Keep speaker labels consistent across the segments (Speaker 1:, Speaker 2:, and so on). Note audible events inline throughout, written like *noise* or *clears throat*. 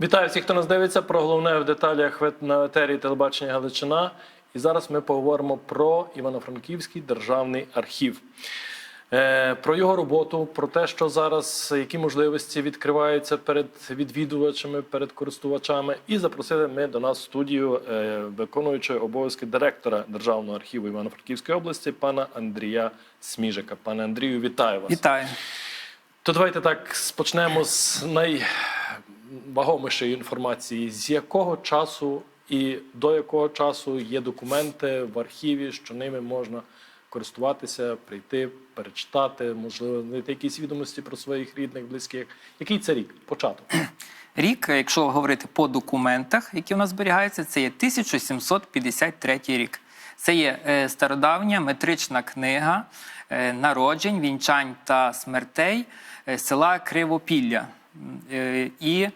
Speaker 1: Вітаю всіх, хто нас дивиться про головне в деталях на етері телебачення Галичина. І зараз ми поговоримо про Івано-Франківський державний архів. Е, Про його роботу, про те, що зараз які можливості відкриваються перед відвідувачами, перед користувачами. І запросили ми до нас в студію е, виконуючого обов'язки директора Державного архіву Івано-Франківської області, пана Андрія Сміжика. Пане Андрію, вітаю вас.
Speaker 2: Вітаю.
Speaker 1: То давайте так почнемо з найвагомішої інформації. З якого часу і до якого часу є документи в архіві, що ними можна користуватися, прийти, перечитати, можливо, знайти якісь відомості про своїх рідних, близьких. Який це рік? Початок. *clears throat*
Speaker 2: Рік, якщо говорити по документах, які у нас зберігаються, це є 1753 рік. Це є е, стародавня метрична книга е, народжень, вінчань та смертей е, села Кривопілля. Е, І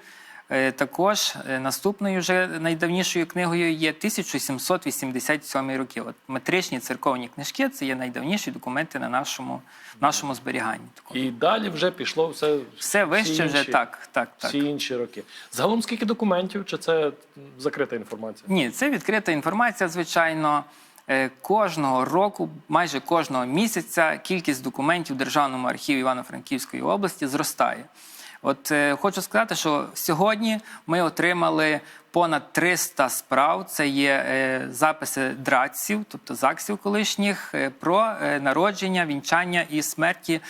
Speaker 2: е, також е, наступною вже найдавнішою книгою є 1787 роки. От метричні церковні книжки це є найдавніші документи на нашому, нашому зберіганні.
Speaker 1: І далі вже пішло все,
Speaker 2: Все вище
Speaker 1: всі
Speaker 2: вже так, так, так.
Speaker 1: Всі інші роки. Загалом скільки документів, чи це закрита інформація?
Speaker 2: Ні, це відкрита інформація. Звичайно, кожного року, майже кожного місяця, кількість документів в Державному архіві Івано-Франківської області зростає. От е, хочу сказати, що сьогодні ми отримали понад 300 справ. Це є е, записи драдців, тобто ЗАГСів колишніх, е, про е, народження, вінчання і смерті.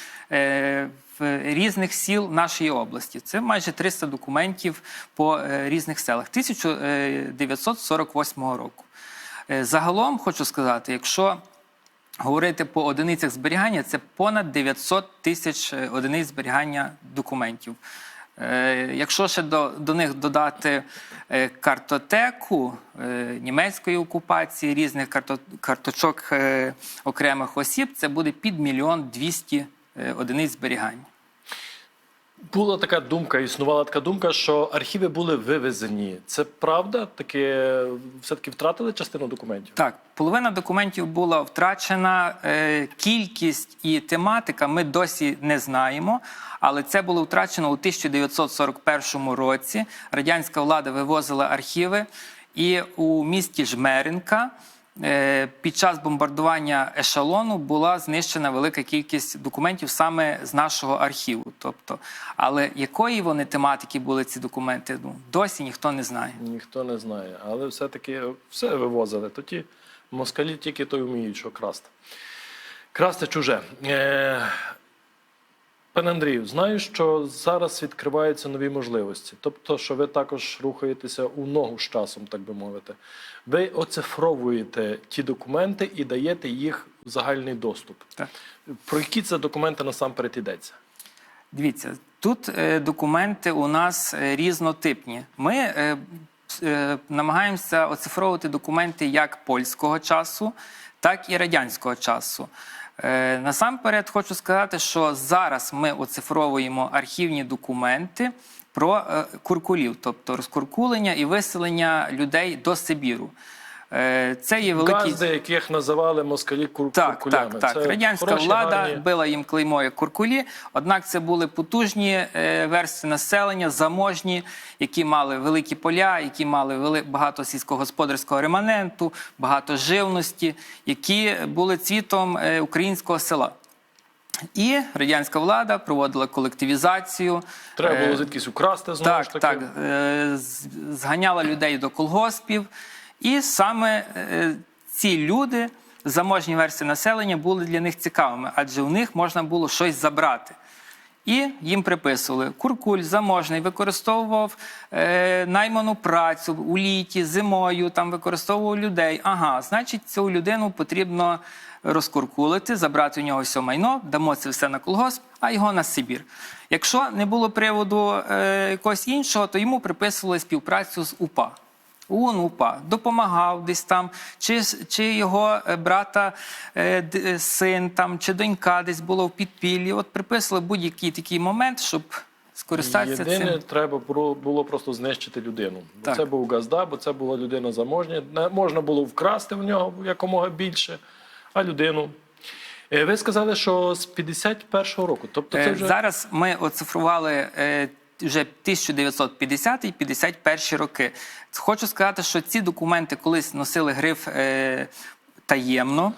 Speaker 2: Е, різних сіл нашої області. Це майже 300 документів по е, різних селах 1948 року. Е, Загалом хочу сказати, якщо говорити по одиницях зберігання, це понад 900 тисяч е, одиниць зберігання документів. Е, Якщо ще до, до них додати е, картотеку німецької окупації, різних карто, карточок окремих осіб, це буде під мільйон двісті одиниць зберігання.
Speaker 1: Була така думка, існувала така думка, що архіви були вивезені. Це правда? Таке все-таки втратили частину документів?
Speaker 2: Так, половина документів була втрачена. Е, кількість і тематика ми досі не знаємо, але це було втрачено у 1941 році. Радянська влада вивозила архіви, і у місті Жмеринка. Е, Під час бомбардування ешелону була знищена велика кількість документів саме з нашого архіву. Тобто, але якої вони тематики були ці документи, ну досі ніхто не знає.
Speaker 1: Ніхто не знає. Але все-таки все вивозили. Тоді москалі тільки то вміють, що красти. Красти чуже. Е, Пане Андрію, знаю, що зараз відкриваються нові можливості. Тобто, що ви також рухаєтеся у ногу з часом, так би мовити. Ви оцифровуєте ті документи і даєте їх в загальний доступ.
Speaker 2: Так.
Speaker 1: Про які це документи насамперед йдеться?
Speaker 2: Дивіться, тут е, документи у нас е, різнотипні. Ми е, е, намагаємося оцифровувати документи як польського часу, так і радянського часу. Е, насамперед хочу сказати, що зараз ми оцифровуємо архівні документи про е, куркулів, тобто розкуркулення і виселення людей до Сибіру. Е, це є великий
Speaker 1: Газди, яких називали москалі кур-
Speaker 2: так,
Speaker 1: куркулями.
Speaker 2: так, так.
Speaker 1: Це
Speaker 2: Радянська влада
Speaker 1: гарні-
Speaker 2: била їм клеймо як куркулі. Однак це були потужні е, верстви населення, заможні, які мали великі поля, які мали вели... багато сільськогосподарського реманенту, багато живності, які були цвітом е, українського села. І радянська влада проводила колективізацію.
Speaker 1: Треба було звідкись украсти знову
Speaker 2: так,
Speaker 1: ж таки.
Speaker 2: так. Зганяла людей до колгоспів. І саме е, ці люди, заможні версії населення, були для них цікавими, адже у них можна було щось забрати. І їм приписували Куркуль заможний використовував е, найману працю у літі, зимою, там використовував людей. Ага, значить, цю людину потрібно розкуркулити, забрати у нього все майно, дамо це все на колгосп, а його на Сибір. Якщо не було приводу е, якогось іншого, то йому приписували співпрацю з УПА. ОУН УПА допомагав десь там, чи, чи його е, брата е, е, син там, чи донька десь було в підпіллі. От приписували будь-який такий момент, щоб скористатися
Speaker 1: Єдине,
Speaker 2: цим.
Speaker 1: треба було, просто знищити людину. Бо
Speaker 2: Так.
Speaker 1: це був газда, бо це була людина заможня. Не можна було вкрасти в нього якомога більше, а людину. Ви сказали, що з 51-го року, тобто це вже
Speaker 2: Зараз ми оцифрували вже 1950-51 роки. Хочу сказати, що ці документи колись носили гриф е, таємно.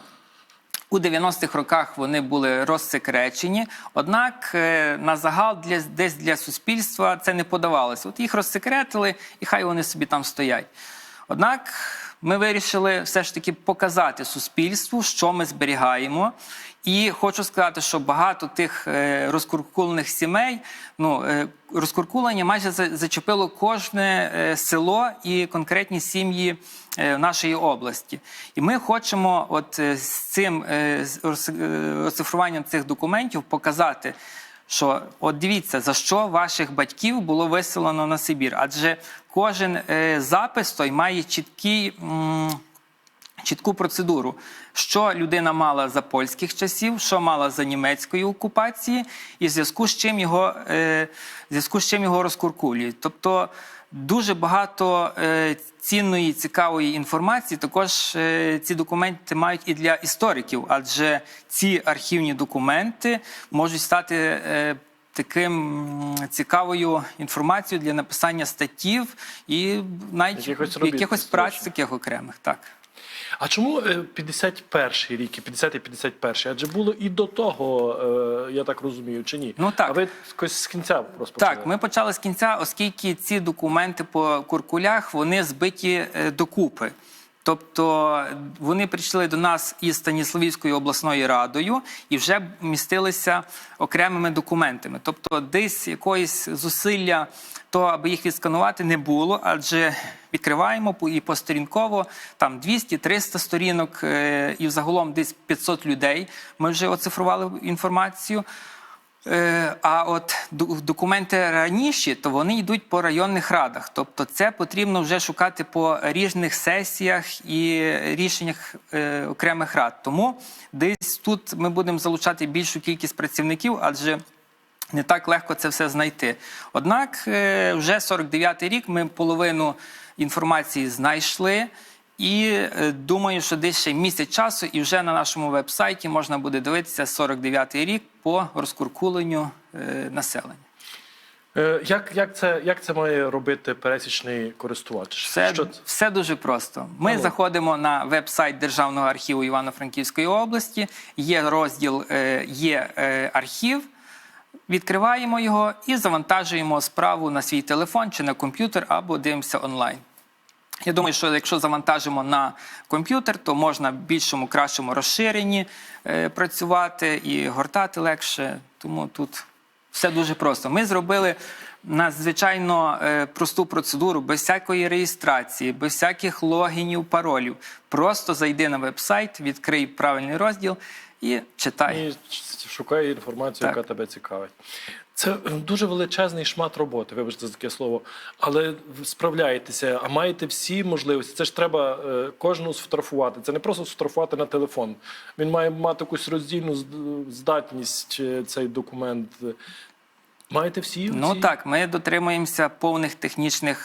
Speaker 2: У 90-х роках вони були розсекречені, однак е, на загал для, десь для суспільства це не подавалося. От їх розсекретили, і хай вони собі там стоять. Однак ми вирішили все ж таки показати суспільству, що ми зберігаємо. І хочу сказати, що багато тих е, розкуркулених сімей, ну е, розкуркулення майже за- зачепило кожне е, село і конкретні сім'ї нашої області. І ми хочемо, от з цим розцифруванням цих документів показати. Що от дивіться, за що ваших батьків було виселено на Сибір? Адже кожен запис той має чіткий, чітку процедуру, що людина мала за польських часів, що мала за німецької окупації, і в зв'язку з чим його, е, зв'язку з чим його розкуркулюють. Тобто дуже багато е, цінної, цікавої інформації. Також е, ці документи мають і для істориків, адже ці архівні документи можуть стати. Е, Таким цікавою інформацією для написання статтів і навіть
Speaker 1: Якихось
Speaker 2: якихось праць таких окремих, так.
Speaker 1: А чому 51-й рік, і 50 і 51? Адже було і до того, е, я так розумію, чи ні?
Speaker 2: Ну, так.
Speaker 1: А ви якось з кінця розпочали?
Speaker 2: Так, ми почали з кінця, оскільки ці документи по куркулях вони збиті е, докупи. Тобто вони прийшли до нас із Станіславівською обласною радою і вже містилися окремими документами. Тобто, десь якоїсь зусилля того, аби їх відсканувати, не було, адже відкриваємо і посторінково там 200-300 сторінок, е, і взагалом десь 500 людей. Ми вже оцифрували інформацію. Е, А от документи раніші, то вони йдуть по районних радах. Тобто це потрібно вже шукати по різних сесіях і рішеннях е, окремих рад. Тому десь тут ми будемо залучати більшу кількість працівників, адже не так легко це все знайти. Однак, е, вже 49-й рік ми половину інформації знайшли. І е, думаю, що десь ще місяць часу, і вже на нашому веб-сайті можна буде дивитися 49-й рік по розкуркуленню е, населення.
Speaker 1: Е, Як, як, це, як це має робити пересічний користувач?
Speaker 2: Все,
Speaker 1: Що це?
Speaker 2: все дуже просто. Ми
Speaker 1: Алло.
Speaker 2: заходимо на веб-сайт Державного архіву Івано-Франківської області. Є розділ, є архів. Відкриваємо його і завантажуємо справу на свій телефон чи на комп'ютер або дивимося онлайн. Я думаю, що якщо завантажимо на комп'ютер, то можна в більшому, кращому розширенні е, працювати і гортати легше. Тому тут все дуже просто. Ми зробили надзвичайно е, просту процедуру, без всякої реєстрації, без всяких логінів, паролів. Просто зайди на веб-сайт, відкрий правильний розділ і читай.
Speaker 1: І шукає інформацію,
Speaker 2: Так.
Speaker 1: яка тебе цікавить. Це е, дуже величезний шмат роботи, вибачте за таке слово. Але справляєтеся, а маєте всі можливості. Це ж треба е, кожну сфотографувати. Це не просто сфотографувати на телефон. Він має мати якусь роздільну здатність, е, цей документ. Маєте всі?
Speaker 2: Ну
Speaker 1: всі?
Speaker 2: так, ми дотримуємося повних технічних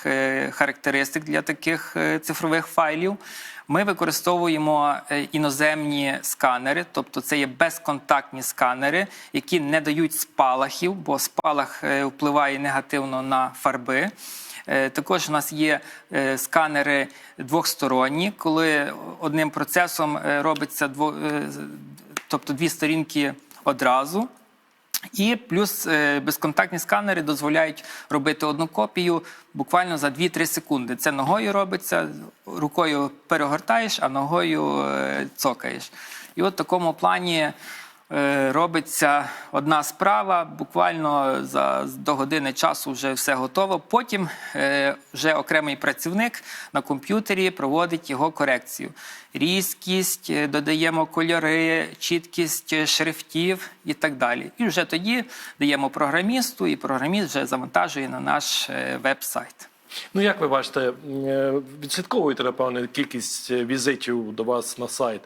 Speaker 2: характеристик для таких цифрових файлів. Ми використовуємо е, іноземні сканери, тобто це є безконтактні сканери, які не дають спалахів, бо спалах е, впливає негативно на фарби. Е, Також у нас є сканери двохсторонні, коли одним процесом робиться дво, тобто дві сторінки одразу. І плюс е, безконтактні сканери дозволяють робити одну копію буквально за 2-3 секунди. Це ногою робиться, рукою перегортаєш, а ногою е, цокаєш. І от в такому плані робиться одна справа, буквально за до години часу вже все готово. Потім е, вже окремий працівник на комп'ютері проводить його корекцію. Різкість, е, додаємо кольори, чіткість е, шрифтів і так далі. І вже тоді даємо програмісту, і програміст вже завантажує на наш е, веб-сайт.
Speaker 1: Ну як ви бачите, е, відслідковуєте, напевне, кількість е, візитів до вас на сайт.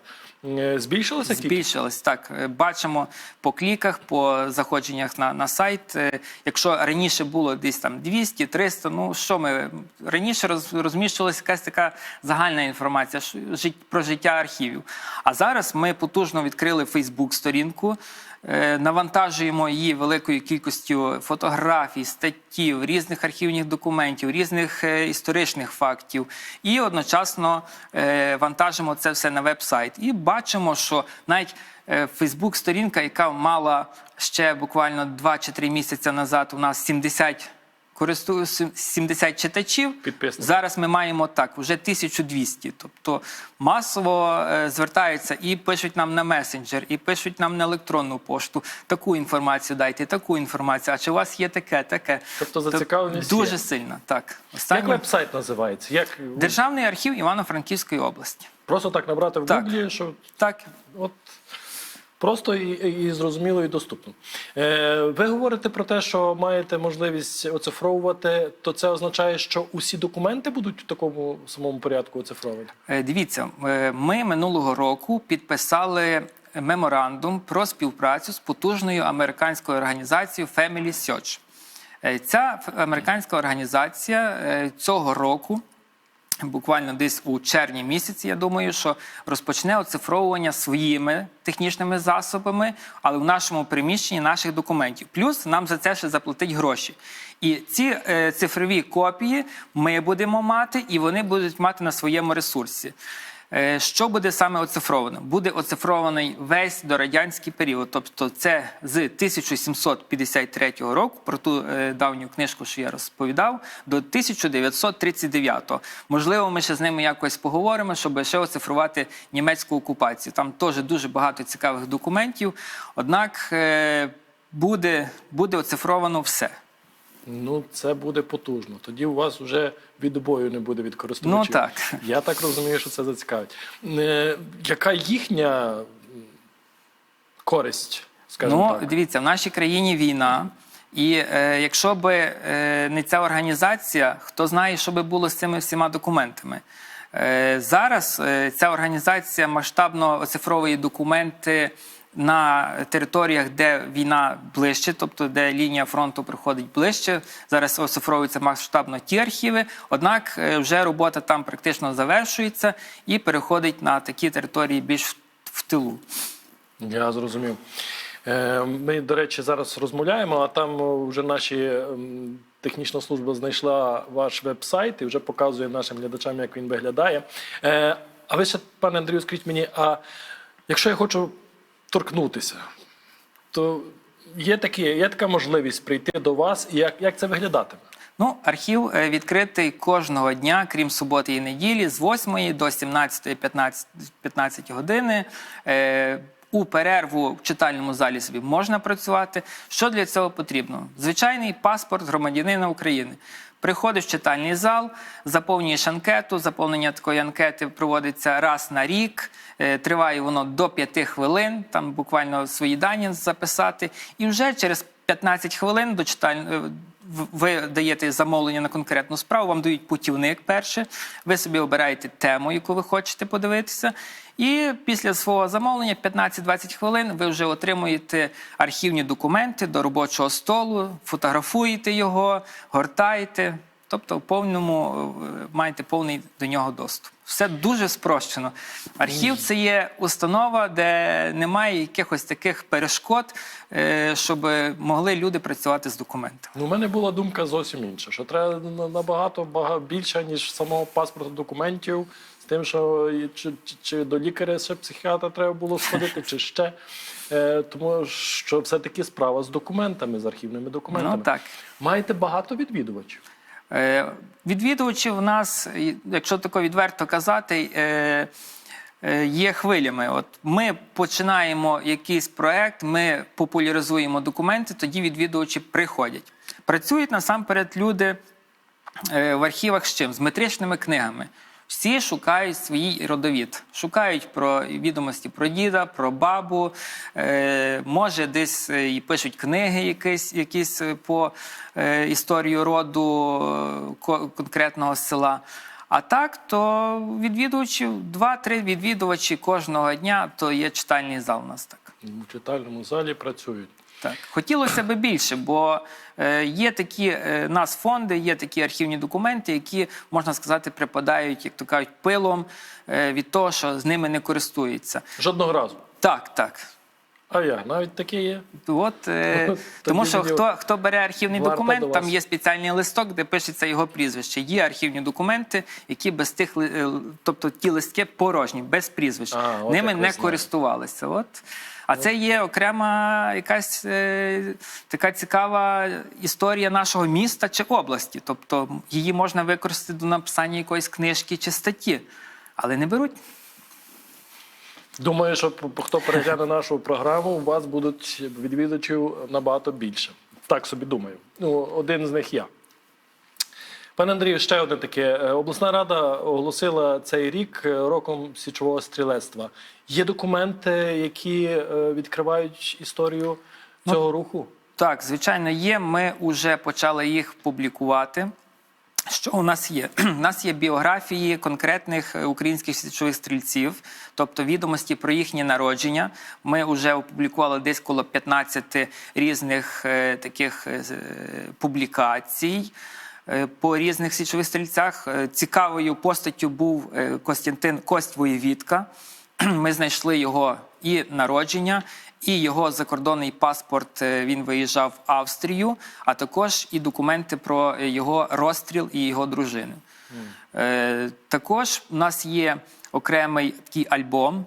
Speaker 1: Е, Збільшилася кількість?
Speaker 2: Збільшилось так. Е, Бачимо по кліках, по заходженнях на, на сайт. Е, Якщо раніше було десь там 200, 300, ну що ми раніше роз, розміщувалася якась така загальна інформація що- жит- про життя архівів. А зараз ми потужно відкрили Фейсбук сторінку. е, навантажуємо її великою кількістю фотографій, статтів, різних архівних документів, різних е, історичних фактів, і одночасно е, вантажимо це все на веб-сайт. І бачимо, що навіть Фейсбук-сторінка, яка мала ще буквально 2 чи 3 місяці назад, у нас 70 користую 70 читачів.
Speaker 1: Підписників.
Speaker 2: Зараз ми маємо так, вже 1200. Тобто масово е, звертаються і пишуть нам на месенджер, і пишуть нам на електронну пошту. Таку інформацію дайте, таку інформацію. А чи у вас є таке, таке?
Speaker 1: Тобто зацікавленість
Speaker 2: дуже
Speaker 1: є.
Speaker 2: сильно. Так,
Speaker 1: Як
Speaker 2: останнє
Speaker 1: веб-сайт називається? Як
Speaker 2: державний архів Івано-Франківської області.
Speaker 1: просто так набрати в
Speaker 2: Так.
Speaker 1: Гуглі, що
Speaker 2: Так,
Speaker 1: От просто і, і зрозуміло, і доступно. Е, ви говорите про те, що маєте можливість оцифровувати, то це означає, що усі документи будуть в такому самому порядку оцифровані?
Speaker 2: Е, Дивіться, е, ми минулого року підписали меморандум про співпрацю з потужною американською організацією Family Search. Е, Ця американська організація е, цього року. Буквально десь у червні місяці, я думаю, що розпочне оцифровування своїми технічними засобами, але в нашому приміщенні наших документів. Плюс нам за це ще заплатить гроші. І ці е, цифрові копії ми будемо мати, і вони будуть мати на своєму ресурсі. Е, Що буде саме оцифровано? Буде оцифрований весь дорадянський період, тобто це з 1753 року, про ту е, давню книжку, що я розповідав, до 1939. Можливо, ми ще з ними якось поговоримо, щоб ще оцифрувати німецьку окупацію. Там теж дуже багато цікавих документів. Однак е, буде, буде оцифровано все.
Speaker 1: Ну, це буде потужно. Тоді у вас вже відбою не буде від користувачів.
Speaker 2: Ну, так.
Speaker 1: Я так розумію, що це зацікавить. Е, яка їхня користь, скажімо
Speaker 2: ну,
Speaker 1: так?
Speaker 2: дивіться, в нашій країні війна. І е, якщо би е, не ця організація, хто знає, що би було з цими всіма документами. Е, зараз е, ця організація масштабно оцифровує документи на територіях, де війна ближче, тобто де лінія фронту приходить ближче. Зараз оцифровуються масштабно ті архіви. Однак е, вже робота там практично завершується і переходить на такі території більш в- тилу.
Speaker 1: Я зрозумів. Е, Ми, до речі, зараз розмовляємо, а там вже наші ем, технічна служба знайшла ваш веб-сайт і вже показує нашим глядачам, як він виглядає. Е, А ви ще, пане Андрію, скажіть мені, а якщо я хочу торкнутися, то є, такі, є така можливість прийти до вас, і як, як це виглядатиме?
Speaker 2: Ну, архів е, відкритий кожного дня, крім суботи і неділі, з 8 до 17 15, 15 години. Е, у перерву в читальному залі собі можна працювати. Що для цього потрібно? Звичайний паспорт громадянина України. Приходиш в читальний зал, заповнюєш анкету. Заповнення такої анкети проводиться раз на рік. Е, Триває воно до 5 хвилин. Там буквально свої дані записати. І вже через 15 хвилин до читальної в- ви даєте замовлення на конкретну справу, вам дають путівник перше. Ви собі обираєте тему, яку ви хочете подивитися. І після свого замовлення 15-20 хвилин ви вже отримуєте архівні документи до робочого столу, фотографуєте його, гортаєте. Тобто в повному е, маєте повний до нього доступ. Все дуже спрощено. Архів це є установа, де немає якихось таких перешкод, е, щоб могли люди працювати з документами.
Speaker 1: Ну, у мене була думка зовсім інша, що треба на- набагато бага- більше, ніж самого паспорту документів, з тим, що чи, чи, чи до лікаря ще психіатра треба було сходити, чи ще. Е, тому що все-таки справа з документами, з архівними документами.
Speaker 2: Ну так.
Speaker 1: Маєте багато відвідувачів.
Speaker 2: Е, Відвідувачів у нас, якщо тако відверто казати, е, е, є хвилями. От ми починаємо якийсь проект, ми популяризуємо документи, тоді відвідувачі приходять. Працюють насамперед люди в архівах з чим? З метричними книгами. Всі шукають свій родовід, шукають про відомості про діда, про бабу. Е, може, десь е, і пишуть книги, якісь, якісь е, по е, історію роду е, конкретного села. А так, то відвідувачів, два-три відвідувачі кожного дня, то є читальний зал у нас так.
Speaker 1: У читальному залі працюють.
Speaker 2: Так, хотілося б більше, бо е, є такі е, нас фонди, є такі архівні документи, які можна сказати припадають, як то кажуть, пилом е, від того, що з ними не користуються.
Speaker 1: Жодного разу.
Speaker 2: Так, так.
Speaker 1: А я навіть таке є.
Speaker 2: От, е, *laughs* тому що хто, хто бере архівний документ, там є спеціальний листок, де пишеться його прізвище. Є архівні документи, які без тих тобто ті листки порожні, без прізвищ.
Speaker 1: А,
Speaker 2: Ними не користувалися. От. А це є окрема якась е, така цікава історія нашого міста чи області. Тобто її можна використати до написання якоїсь книжки чи статті, але не беруть.
Speaker 1: Думаю, що хто перегляне нашу програму, у вас будуть відвідувачів набагато більше. Так собі думаю. Ну, один з них я. Пане Андрію, ще одне таке. Е, Обласна рада оголосила цей рік е, роком січового стрілецтва. Є документи, які е, відкривають історію цього руху?
Speaker 2: Так, звичайно, є. Ми вже почали їх публікувати. Що у нас є? *clears throat* У нас є біографії конкретних українських січових стрільців, тобто відомості про їхнє народження. Ми вже опублікували десь коло 15 різних таких публікацій. Е, По різних січових стрільцях Е, цікавою постаттю був е, Костянтин Кость Воєвідка. *clears throat* Ми знайшли його і народження, і його закордонний паспорт. Він виїжджав в Австрію, а також і документи про його розстріл і його дружину. Е, також у нас є окремий такий альбом.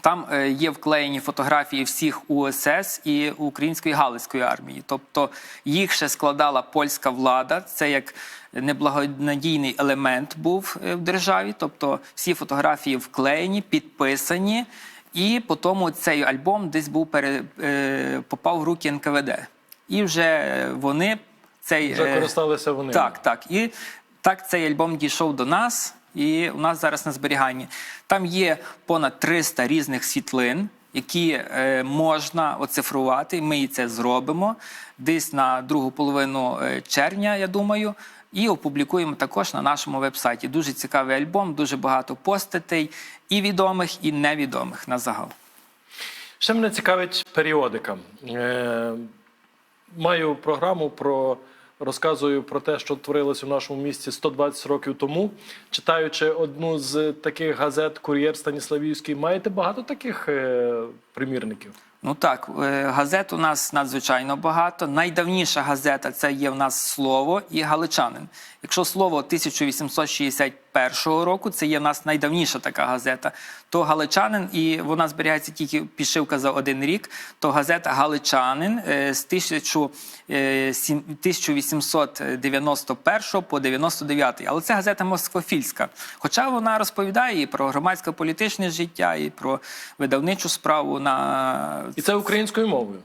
Speaker 2: Там е, є вклеєні фотографії всіх УСС і Української Галицької армії. Тобто їх ще складала польська влада. Це як неблагонадійний елемент був е, в державі. Тобто всі фотографії вклеєні, підписані, і потім цей альбом десь був пере, е, попав в руки НКВД. І вже вони цей
Speaker 1: Вже користалися вони.
Speaker 2: так, так. І так цей альбом дійшов до нас, і у нас зараз на зберіганні. Там є понад 300 різних світлин, які е, можна оцифрувати. Ми і це зробимо десь на другу половину е, червня, я думаю. І опублікуємо також на нашому вебсайті. Дуже цікавий альбом, дуже багато постатей і відомих, і невідомих на загал.
Speaker 1: Ще мене цікавить періодика. Е, маю програму про розказую про те, що творилось у нашому місті 120 років тому. Читаючи одну з таких газет Кур'єр Станіславівський, маєте багато таких е, примірників?
Speaker 2: Ну так, е, газет у нас надзвичайно багато. Найдавніша газета це є в нас слово і галичанин. Якщо слово 1861 року, це є в нас найдавніша така газета, то галичанин, і вона зберігається тільки підшивка за один рік, то газета Галичанин е, з 1000, е, 1891 по 99. Але це газета москвофільська. Хоча вона розповідає і про громадсько-політичне життя, і про видавничу справу на
Speaker 1: І це українською мовою,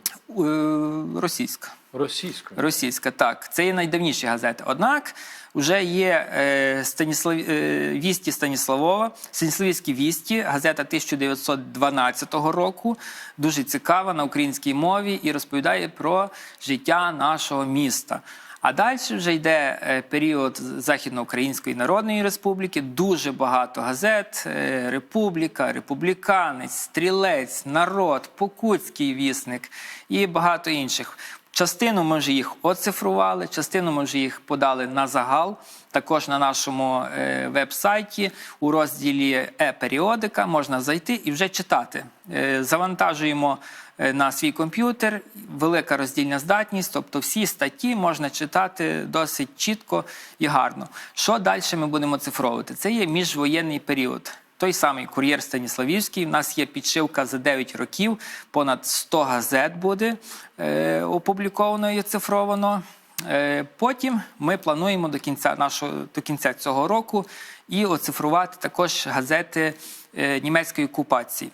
Speaker 2: Російська. російська.
Speaker 1: російською.
Speaker 2: Російська, так. Це є найдавніші газети. Однак вже є е, Станіслав... е, вісті Станіславова, Станіславівські вісті, газета 1912 року. Дуже цікава на українській мові і розповідає про життя нашого міста. А далі вже йде е, період Західноукраїнської Народної Республіки. Дуже багато газет: Республіка, Републіка, Републіканець, Стрілець, Народ, Покутський вісник і багато інших. Частину ми вже їх оцифрували, частину ми вже їх подали на загал. Також на нашому е, веб-сайті у розділі е-періодика можна зайти і вже читати. Е, завантажуємо е, на свій комп'ютер, велика роздільна здатність, тобто всі статті можна читати досить чітко і гарно. Що далі ми будемо цифровувати? Це є міжвоєнний період. Той самий кур'єр Станіславівський. У нас є підшивка за 9 років, понад 100 газет буде е, опубліковано і оцифровано. Е, потім ми плануємо до кінця нашого до кінця цього року і оцифрувати також газети е, німецької окупації.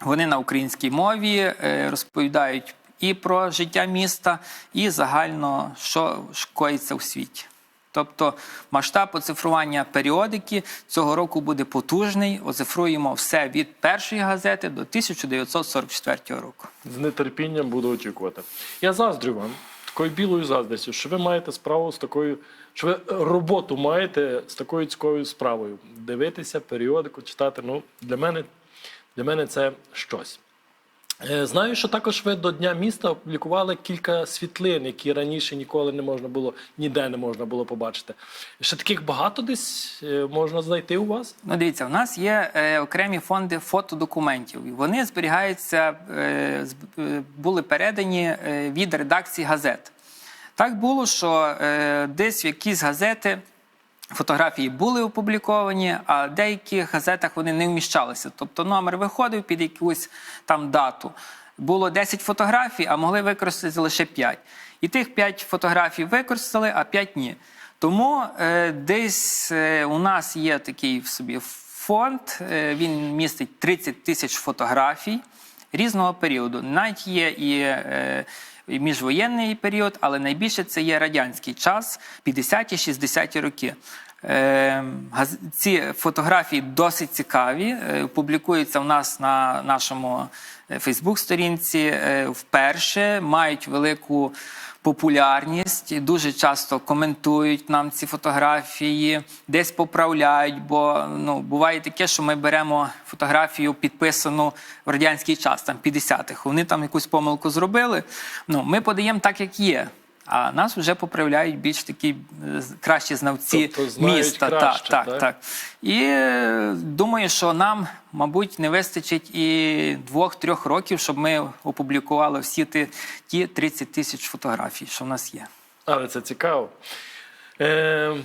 Speaker 2: Вони на українській мові е, розповідають і про життя міста, і загально, що коїться у світі. Тобто масштаб оцифрування періодики цього року буде потужний. Оцифруємо все від першої газети до 1944 року.
Speaker 1: З нетерпінням буду очікувати. Я заздрю вам такою білою заздрістю, що ви маєте справу з такою, що ви роботу маєте з такою цікавою справою. Дивитися, періодику, читати. Ну, для мене, для мене це щось. Е, Знаю, що також ви до Дня міста опублікували кілька світлин, які раніше ніколи не можна було, ніде не можна було побачити. Ще таких багато десь е, можна знайти у вас?
Speaker 2: Ну, дивіться, у нас є е, окремі фонди фотодокументів. І Вони зберігаються, е, е, були передані від редакції газет. Так було, що е, десь в якісь газети фотографії були опубліковані, а в деяких газетах вони не вміщалися. Тобто номер виходив під якусь там дату. Було 10 фотографій, а могли використати лише 5. І тих 5 фотографій використали, а 5 ні. Тому е, десь е, у нас є такий в собі фонд, е, він містить 30 тисяч фотографій різного періоду. Навіть є і, е, міжвоєнний період, але найбільше це є радянський час, 50-ті, 60-ті роки. Е, ці фотографії досить цікаві. е, Публікуються в нас на нашому Фейсбук-сторінці е, вперше, мають велику популярність. Дуже часто коментують нам ці фотографії, десь поправляють. Бо ну буває таке, що ми беремо фотографію підписану в радянський час, там 50-х. Вони там якусь помилку зробили. Ну ми подаємо так, як є. А нас вже поправляють більш такі е, кращі знавці
Speaker 1: Тобто
Speaker 2: міста.
Speaker 1: краще,
Speaker 2: так,
Speaker 1: так?
Speaker 2: так. І е, думаю, що нам, мабуть, не вистачить і двох-трьох років, щоб ми опублікували всі ті, ті 30 тисяч фотографій, що в нас є.
Speaker 1: Але це цікаво. Е,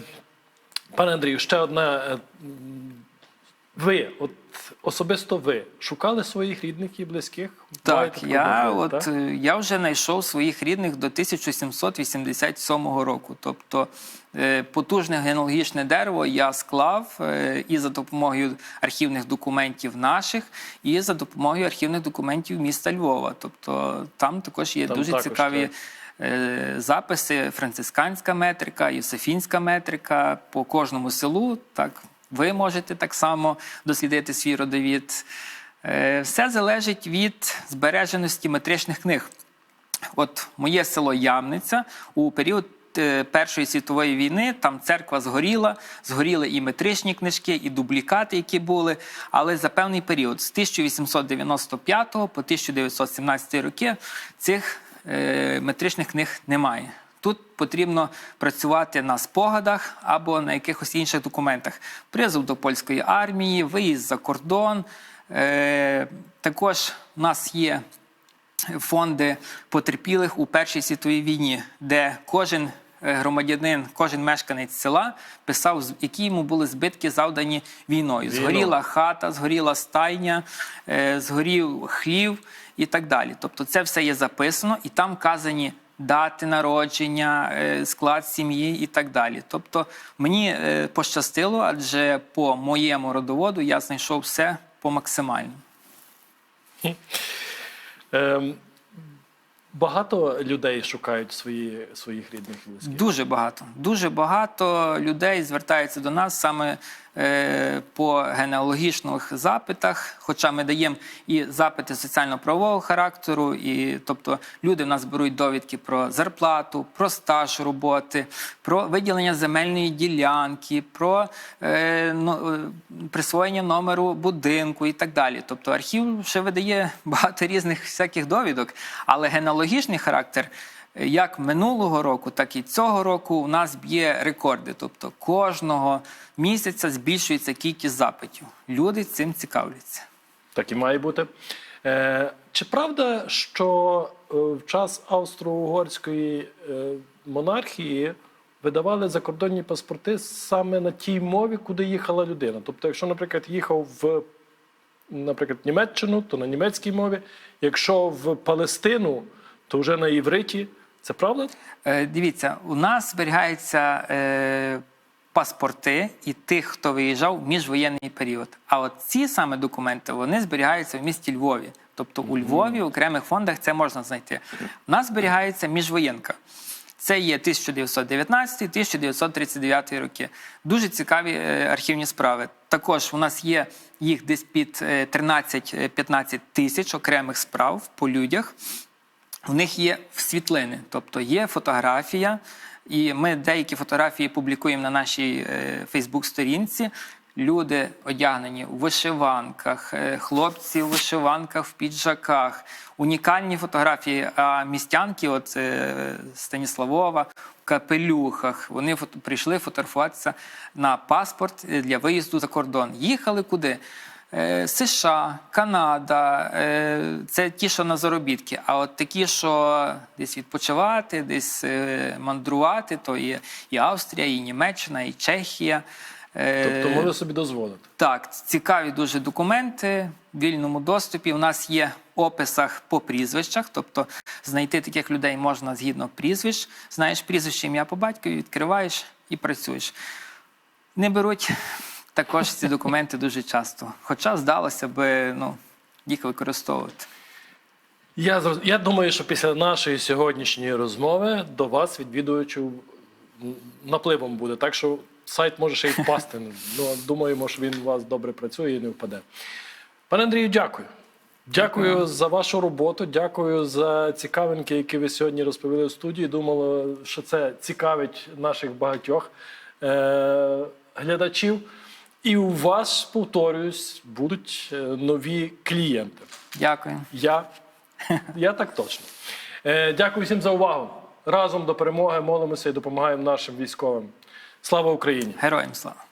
Speaker 1: пане Андрію, ще одна. е, Ви, от особисто ви, шукали своїх рідних і близьких?
Speaker 2: Так, я, от,
Speaker 1: так?
Speaker 2: е, я вже знайшов своїх рідних до 1787 року. Тобто е, потужне генеалогічне дерево я склав е, і за допомогою архівних документів наших, і за допомогою архівних документів міста Львова. Тобто там також є
Speaker 1: Там
Speaker 2: дуже
Speaker 1: також,
Speaker 2: цікаві.
Speaker 1: так.
Speaker 2: Записи, францисканська метрика, Йосифінська метрика по кожному селу. Так, ви можете так само дослідити свій родовід. Е, Все залежить від збереженості метричних книг. От моє село Ямниця у період е, Першої світової війни там церква згоріла, згоріли і метричні книжки, і дублікати, які були. Але за певний період з 1895 по 1917 роки цих е, метричних книг немає. Тут потрібно працювати на спогадах або на якихось інших документах. Призов до польської армії, виїзд за кордон. Е, також у нас є фонди потерпілих у Першій світовій війні, де кожен е, громадянин, кожен мешканець села писав, які йому були збитки завдані війною.
Speaker 1: Війною.
Speaker 2: Згоріла хата, згоріла стайня, е, згорів хлів і так далі. Тобто, це все є записано, і там вказані. Дати народження, е, склад сім'ї і так далі. Тобто мені е, пощастило, адже по моєму родоводу я знайшов все по максимальному.
Speaker 1: Багато людей шукають свої, своїх рідних близьких.
Speaker 2: Дуже багато. Дуже багато людей звертаються до нас саме е, по генеалогічних запитах. Хоча ми даємо і запити соціально-правового характеру, і тобто люди в нас беруть довідки про зарплату, про стаж роботи, про виділення земельної ділянки, про е, но- е, присвоєння номеру будинку і так далі. Тобто архів ще видає *laughs* багато різних всяких довідок, але генеалогічний характер як минулого року, так і цього року у нас б'є рекорди. Тобто кожного місяця збільшується кількість запитів. Люди цим цікавляться.
Speaker 1: Так і має бути. Е, чи правда, що е, в час австро-угорської е, монархії видавали закордонні паспорти саме на тій мові, куди їхала людина? Тобто, якщо, наприклад, їхав в наприклад, Німеччину, то на німецькій мові, якщо в Палестину, то вже на івриті. Це правда?
Speaker 2: Е, дивіться, у нас зберігаються е, паспорти і тих, хто виїжджав в міжвоєнний період. А от ці саме документи вони зберігаються в місті Львові. Тобто у Львові в окремих фондах це можна знайти. У нас зберігається міжвоєнка. Це є 1919-1939 роки. Дуже цікаві е, архівні справи. Також у нас є їх десь під е, 13-15 тисяч окремих справ по людях. У них є світлини, тобто є фотографія, і ми деякі фотографії публікуємо на нашій Фейсбук-сторінці. люди одягнені у вишиванках, е, хлопці у вишиванках в піджаках, унікальні фотографії, а містянки, от е, Станіславова, в капелюхах. Вони прийшли фотографуватися на паспорт е, для виїзду за кордон. Їхали куди? Е, США, Канада, е, це ті, що на заробітки. А от такі, що десь відпочивати, десь е, мандрувати, то є і Австрія, і Німеччина, і Чехія.
Speaker 1: Тобто могли собі дозволити.
Speaker 2: так, цікаві дуже документи в вільному доступі. У нас є в описах по прізвищах, тобто знайти таких людей можна згідно прізвищ. Знаєш прізвище, ім'я по батькові, відкриваєш і працюєш. Не беруть також ці документи дуже часто. Хоча здалося би ну, їх використовувати.
Speaker 1: Я, я думаю, що після нашої сьогоднішньої розмови до вас відвідувачів напливом буде. Так що сайт може ще й впасти. Ну, думаємо, що він у вас добре працює і не впаде. Пане Андрію, дякую. Дякую за вашу роботу. Дякую за цікавинки, які ви сьогодні розповіли в студії. Думала, що це цікавить наших багатьох е- глядачів. І у вас, повторюсь, будуть е, нові клієнти.
Speaker 2: Дякую.
Speaker 1: Я, я так точно. Е, дякую всім за увагу. Разом до перемоги молимося і допомагаємо нашим військовим. Слава Україні!
Speaker 2: Героям слава!